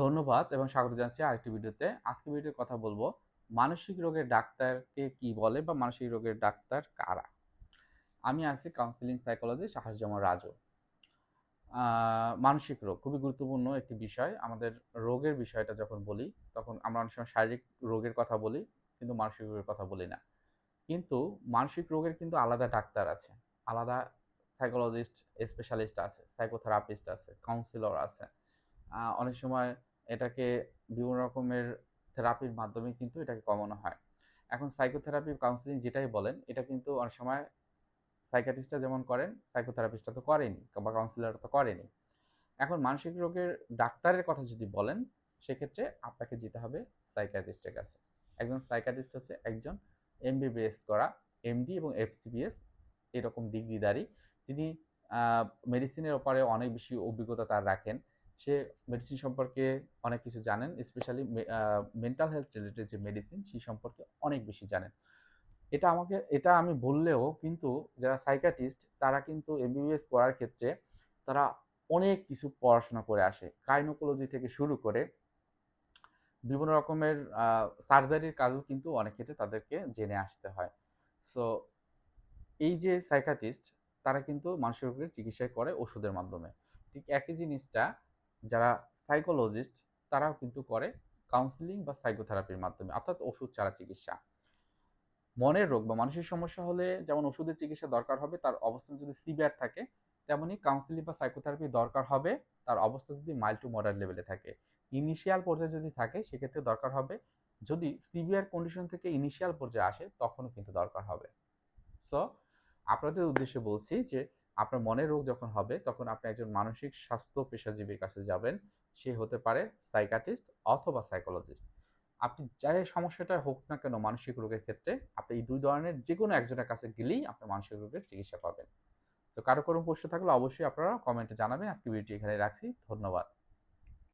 ধন্যবাদ এবং স্বাগত জানাচ্ছি আরেকটি ভিডিওতে। আজকে ভিডিওতে কথা বলব, মানসিক রোগের ডাক্তারকে কি বলে বা মানসিক রোগের ডাক্তার কারা? আমি আছি কাউন্সিলিং সাইকোলজি সাহসজামা রাজু। মানসিক রোগ খুবই গুরুত্বপূর্ণ একটি বিষয়। আমাদের রোগের বিষয়টা যখন বলি, তখন আমরা অনেক সময় শারীরিক রোগের কথা বলি, কিন্তু মানসিক রোগের কথা বলি না। কিন্তু মানসিক রোগের কিন্তু আলাদা ডাক্তার আছে, আলাদা সাইকোলজিস্ট স্পেশালিস্ট আছে সাইকোথেরাপিস্ট আছে কাউন্সিলর আছে। অনেক সময় এটাকে বিভিন্ন রকমের থেরাপির মাধ্যমে কিন্তু এটাকে কমানো হয়। এখন সাইকোথেরাপি কাউন্সিলিং যেটাই বলেন, এটা কিন্তু অনেক সময় সাইকাটিস্টরা যেমন করেন সাইকোথেরাপিস্টরা তো করেনি বা কাউন্সিলররা তো করেনি। এখন মানসিক রোগের ডাক্তারের কথা যদি বলেন, সেক্ষেত্রে আপনাকে যেতে হবে সাইকাটিস্টের কাছে। একজন সাইকাটিস্ট হচ্ছে একজন এমবিবিএস করা এমডি এবং এফসিবিএস এরকম ডিগ্রিদারি যিনি মেডিসিনের ওপরে অনেক বেশি অভিজ্ঞতা তার রাখেন। সে মেডিসিন সম্পর্কে অনেক কিছু জানেন স্পেশালি মেন্টাল হেলথ রিলেটেড যে মেডিসিন সেই সম্পর্কে অনেক বেশি জানেন। এটা আমাকে, এটা আমি বললেও কিন্তু যারা সাইকাটিস্ট তারা কিন্তু এমবিবিএস করার ক্ষেত্রে তারা অনেক কিছু পড়াশোনা করে আসে। কাইনোকোলজি থেকে শুরু করে বিভিন্ন রকমের সার্জারির কাজও কিন্তু অনেক ক্ষেত্রে তাদেরকে জেনে আসতে হয়। সো এই যে সাইকাটিস্ট তারা কিন্তু মানসিক রোগের চিকিৎসা করে ওষুধের মাধ্যমে। ঠিক একই জিনিসটা যারা সাইকোলজিস্ট তারাও কিন্তু করে কাউন্সিলিং বা সাইকোথেরাপির মাধ্যমে, অর্থাৎ ওষুধ ছাড়া চিকিৎসা। মনের রোগ বা মানসিক সমস্যা হলে যেমন ওষুধের চিকিৎসা দরকার হবে, তার অবস্থান যদি সিভিয়ার থাকে তেমনই কাউন্সিলিং বা সাইকোথেরাপি দরকার হবে, তার অবস্থা যদি মাইল্ড টু মডারেট লেভেলে থাকে। ইনিশিয়াল পর্যায়ে যদি থাকে, সেক্ষেত্রে দরকার হবে, যদি সিভিয়ার কন্ডিশন থেকে ইনিশিয়াল পর্যায়ে আসে, তখনও কিন্তু দরকার হবে। সো আপনাদের উদ্দেশ্যে বলছি যে আপনার মনের রোগ যখন হবে, তখন আপনি একজন মানসিক স্বাস্থ্য পেশাজীবীর কাছে যাবেন। সে হতে পারে সাইকাটিস্ট অথবা সাইকোলজিস্ট আপনি যাই সমস্যাটা হোক না কেন মানসিক রোগের ক্ষেত্রে, আপনি এই দুই ধরনের যে কোনো একজনের কাছে গেলেই আপনার মানসিক রোগের চিকিৎসা পাবেন। তো কারও কোনো প্রশ্ন থাকলে অবশ্যই আপনারা কমেন্টে জানাবেন। আজকে ভিডিওটি এখানে রাখছি। ধন্যবাদ।